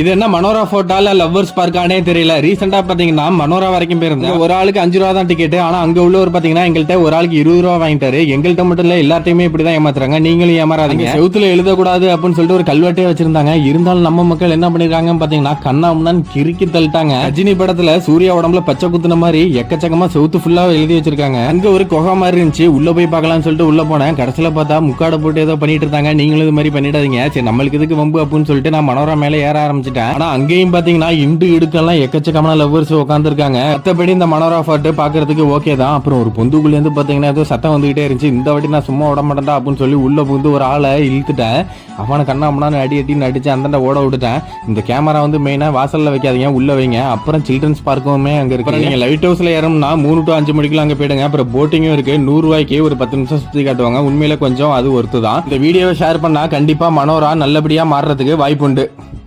இது என்ன மனோரா போட்டா இல்ல லவ்வர்ஸ் பார்க்கானே தெரியல. ரீசெண்டா பாத்தீங்கன்னா மனோரா வரைக்கும் போயிருந்தேன். ஒரு ஆளுக்கு அஞ்சு ரூபா தான் டிக்கெட் ஆனா அங்க உள்ளவர் பாத்தீங்கன்னா எங்கள்கிட்ட ஒரு ஆளுக்கு இருபது ரூபா வாங்கிட்டாரு. எங்கள்கிட்ட மட்டும் இல்ல எல்லாத்தையுமே இப்படிதான் ஏமாத்துறாங்க. நீங்களும் ஏமாறாதீங்க. செவுத்துல எழுதக்கூடாது அப்படின்னு சொல்லிட்டு ஒரு கல்வெட்டே வச்சிருந்தாங்க. இருந்தாலும் நம்ம மக்கள் என்ன பண்ணிருக்காங்க பாத்தீங்கன்னா கண்ணாமுன்னான் கிறுக்கி தள்ளிட்டாங்க. ரஜினி படத்துல சூர்யா உடம்புல பச்சை குத்துன மாதிரி எக்கச்சக்கமா செவுத்து ஃபுல்லா எழுதி வச்சிருக்காங்க. அங்க ஒரு குகை மாதிரி இருந்துச்சு. உள்ள போய் பார்க்கலாம்னு சொல்லிட்டு உள்ள போனேன். கடைசியில பார்த்தா முக்காட போட்டு ஏதோ பண்ணிட்டு இருந்தாங்க. நீங்களும் இது மாதிரி பண்ணிடாதீங்க. சரி நம்மளுக்கு இதுக்கு வம்பு அப்படின்னு சொல்லிட்டு நான் மனோரா மேல ஏற ஆரம்பிச்சிட்டேன். ஆனா அங்கேயும் பாத்தீங்கன்னா இண்டு இடுக்கெல்லாம் எக்கச்சக்கமான லவ்வர்ஸ் உட்காந்துருக்காங்க மத்தபடி இந்த மனோரா ஃபாட்டு பாக்குறதுக்கு ஓகே தான். அப்புறம் ஒரு பொந்துக்குள்ள இருந்து பாத்தீங்கன்னா ஏதோ சத்தம் வந்துகிட்டே இருந்துச்சு. இந்த வாட்டி நான் சும்மா விட மாட்டேன்டா அப்படின்னு சொல்லி உள்ள புகுந்து ஒரு ஆளை இழுத்துட்டேன். அவனை கண்ணா அம்மனான்னு அடி அடின்னு அடிச்சு அந்தாண்ட ஓட விட்டுட்டேன். இந்த கேமரா வந்து மெயினா வாசல்ல வைக்காதீங்க உள்ள வைங்க. அப்புறம் சில்ட்ரன்ஸ் பார்க்குமே அங்க இருக்கு. நீங்க லைட் ஹவுஸ்ல ஏறணும்னா மூணு டு அஞ்சு மணிக்குள்ள அங்க போயிடுங்க. அப்புறம் போட்டிங்கும் இருக்கு. நூறு ரூபாய்க்கு ஒரு பத்து நிமிஷம் சுத்தி காட்டுவாங்க. உண்மையில கொஞ்சம் அது ஒர்த்து தான் இந்த வீடியோவை ஷேர் பண்ணா கண்டிப்பா மனோரா நல்லபடியா மாறுறதுக்கு வாய்ப்பு உண்டு